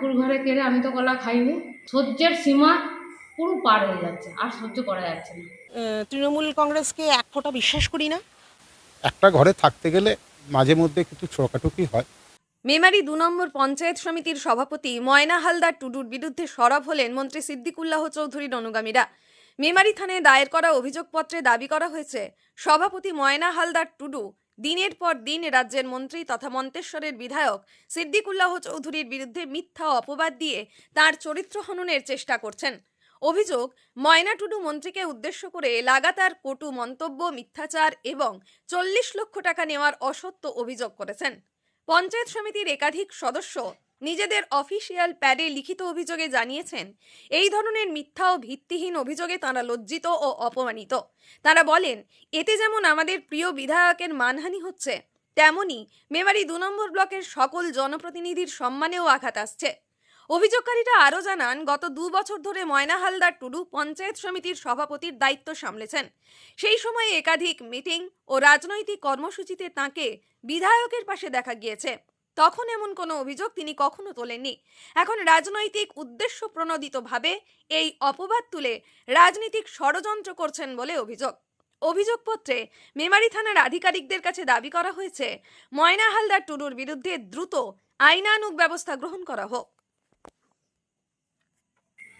ঠাকুর ঘরে কেড়ে আমি তো কলা খাইনি। সহ্যের সীমা পুরো পার হয়ে যাচ্ছে আর সহ্য করা যাচ্ছে না। তৃণমূল কংগ্রেসকে এক ফোঁটা বিশ্বাস করি না? একটা ঘরে থাকতে গেলে মাঝে মধ্যে কিছু ছোটাটুকি হয়। মেমারি দু নম্বর পঞ্চায়েত সমিতির সভাপতি ময়না হালদার টুডুর বিরুদ্ধে সরব হলেন মন্ত্রী সিদ্দিকুল্লাহ চৌধুরীর অনুগামীরা মেমারি থানায় দায়ের করা অভিযোগপত্রে দাবি করা হয়েছে সভাপতি ময়না হালদার টুডু দিনের পর দিন রাজ্যের মন্ত্রী তথা মন্তেশ্বরের বিধায়ক সিদ্দিকুল্লাহ চৌধুরীর বিরুদ্ধে মিথ্যা অপবাদ দিয়ে তার চরিত্র হননের চেষ্টা করছেন। অভিযোগ ময়না টুডু মন্ত্রীকে উদ্দেশ্য করে লাগাতার কটু মন্তব্য, মিথ্যাচার এবং চল্লিশ লক্ষ টাকা নেওয়ার অসত্য অভিযোগ করেছেন। পঞ্চায়েত সমিতির একাধিক সদস্য নিজেদের অফিসিয়াল প্যাডে লিখিত অভিযোগে জানিয়েছেন, এই ধরনের মিথ্যা ও ভিত্তিহীন অভিযোগে তাঁরা লজ্জিত ও অপমানিত। তারা বলেন, এতে যেমন আমাদের প্রিয় বিধায়কের মানহানি হচ্ছে, তেমনি মেমারি দু নম্বর ব্লকের সকল জনপ্রতিনিধির সম্মানেও আঘাত আসছে। অভিযোগকারীরা আরও জানান, গত দু বছর ধরে ময়না হালদার টুডু পঞ্চায়েত সমিতির সভাপতির দায়িত্ব সামলেছেন। সেই সময়ে একাধিক মিটিং ও রাজনৈতিক কর্মসূচিতে তাঁকে বিধায়কের পাশে দেখা গিয়েছে। তখন এমন কোনো অভিযোগ তিনি কখনো তোলেননি। এখন রাজনৈতিক উদ্দেশ্য প্রণোদিতভাবে এই অপবাদ তুলে রাজনৈতিক ষড়যন্ত্র করছেন বলে অভিযোগ। অভিযোগপত্রে মেমারি থানার আধিকারিকদের কাছে দাবি করা হয়েছে, ময়না হালদার টুডুর বিরুদ্ধে দ্রুত আইনানুগ ব্যবস্থা গ্রহণ করা হোক।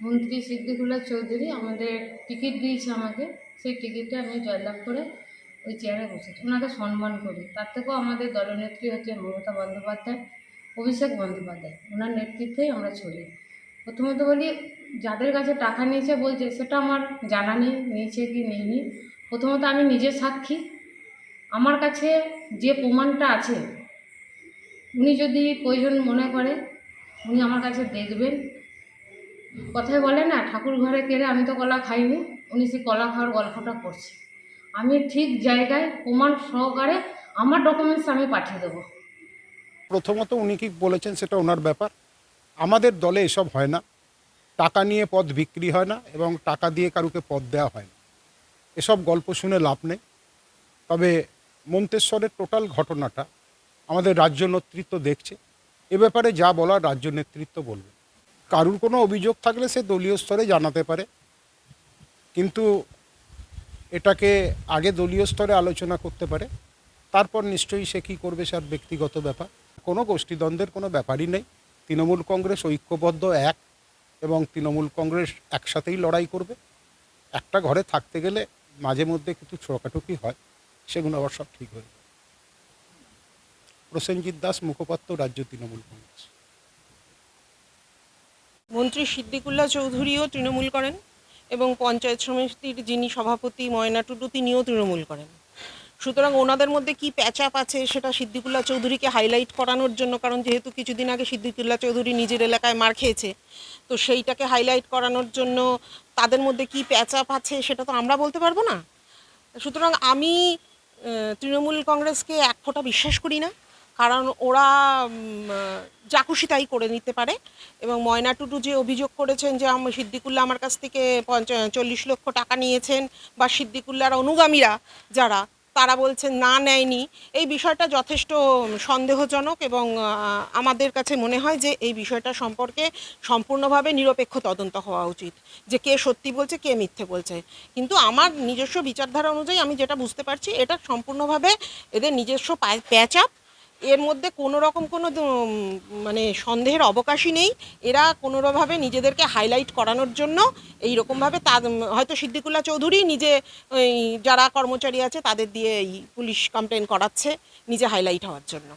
মন্ত্রী সিদ্দিকুল্লাহ চৌধুরী আমাদের টিকিট দিয়েছে আমাকে। সেই টিকিটে আমি জয়লাভ করে ওই চেয়ারে বসেছি। ওনাকে সম্মান করি। তার থেকেও আমাদের দলনেত্রী হচ্ছে মমতা বন্দ্যোপাধ্যায়, অভিষেক বন্দ্যোপাধ্যায়। ওনার নেতৃত্বেই আমরা চলি। প্রথমত বলি, যাদের কাছে টাকা নিয়েছে বলছে, সেটা আমার জানা নেই, নিয়েছে কি নেয়নি প্রথমত আমি নিজে সাক্ষী। আমার কাছে যে প্রমাণটা আছে, উনি যদি প্রয়োজন মনে করে, উনি আমার কাছে দেখবেন। কথায় বলে না, ঠাকুর ঘরে কেড়ে আমি তো কলা খাইনি, উনি সেই কলা খাওয়ার গল্পটা করছে। আমি ঠিক জায়গায় প্রমাণ সহকারে আমার ডকুমেন্টস আমি পাঠিয়ে দেবো। প্রথমত উনি কি বলেছেন সেটা ওনার ব্যাপার। আমাদের দলে এসব হয় না। টাকা নিয়ে পদ বিক্রি হয় না এবং টাকা দিয়ে কারুকে পদ দেওয়া হয় না। এসব গল্প শুনে লাভ নেই। তবে মন্তেশ্বরের টোটাল ঘটনাটা আমাদের রাজ্য নেতৃত্ব দেখছে। এ ব্যাপারে যা বলার রাজ্য নেতৃত্ব বলবে। কারুর কোনো অভিযোগ থাকলে সে দলীয় স্তরে জানাতে পারে। কিন্তু এটাকে আগে দলীয় স্তরে আলোচনা করতে পারে, তারপর নিশ্চয়ই সে কী করবে সে ব্যক্তিগত ব্যাপার। কোনো গোষ্ঠীদ্বন্দ্বের কোনো ব্যাপারই নেই। তৃণমূল কংগ্রেস ঐক্যবদ্ধ এক এবং তৃণমূল কংগ্রেস একসাথেই লড়াই করবে। একটা ঘরে থাকতে গেলে মাঝে মধ্যে কিছু ছোটাটুকি হয়, সেগুলো আবার সব ঠিক হয়ে যায়। প্রসেনজিৎ দাস, মুখপাত্র, রাজ্য তৃণমূল কংগ্রেস। মন্ত্রী সিদ্দিকুল্লাহ চৌধুরীও তৃণমূল করেন? এবং পঞ্চায়েত সমিতির যিনি সভাপতি ময়না টুডু, তিনিও তৃণমূল করেন। সুতরাং ওনাদের মধ্যে কি প্যাচাপ আছে সেটা সিদ্দিকুল্লাহ চৌধুরীকে হাইলাইট করানোর জন্য, কারণ যেহেতু কিছুদিন আগে সিদ্দিকুল্লাহ চৌধুরী নিজের এলাকায় মার খেয়েছে, তো সেইটাকে হাইলাইট করানোর জন্য তাদের মধ্যে কি প্যাচাপ আছে সেটা তো আমরা বলতে পারব না। সুতরাং আমি তৃণমূল কংগ্রেসকে এক ফোঁটা বিশ্বাস করি না। কারণ ওরা যা তাই করে নিতে পারে। এবং ময়না টুডু যে অভিযোগ করেছেন যে আমি সিদ্দিকুল্লা আমার কাছ থেকে পঞ্চা- চল্লিশ লক্ষ টাকা নিয়েছেন বা সিদ্দিকুল্লার অনুগামীরা যারা, তারা বলছেন না, নেয়নি। এই বিষয়টা যথেষ্ট সন্দেহজনক এবং আমাদের কাছে মনে হয় যে এই বিষয়টা সম্পর্কে সম্পূর্ণভাবে নিরপেক্ষ তদন্ত হওয়া উচিত। যে কে সত্যি বলছে, কে মিথ্যে বলছে। কিন্তু আমার নিজস্ব বিচারধারা অনুযায়ী আমি যেটা বুঝতে পারছি, এটা সম্পূর্ণভাবে এদের নিজস্ব প্যাচ আপ এর মধ্যে কোনো রকম কোনো মানে সন্দেহের অবকাশই নেই। এরা কোনোভাবে নিজেদেরকে হাইলাইট করানোর জন্য এই রকমভাবে তা হয়তো সিদ্দিকুল্লা চৌধুরী নিজে যারা কর্মচারী আছে তাদের দিয়ে এই পুলিশ কমপ্লেন করাচ্ছে নিজে হাইলাইট হওয়ার জন্য।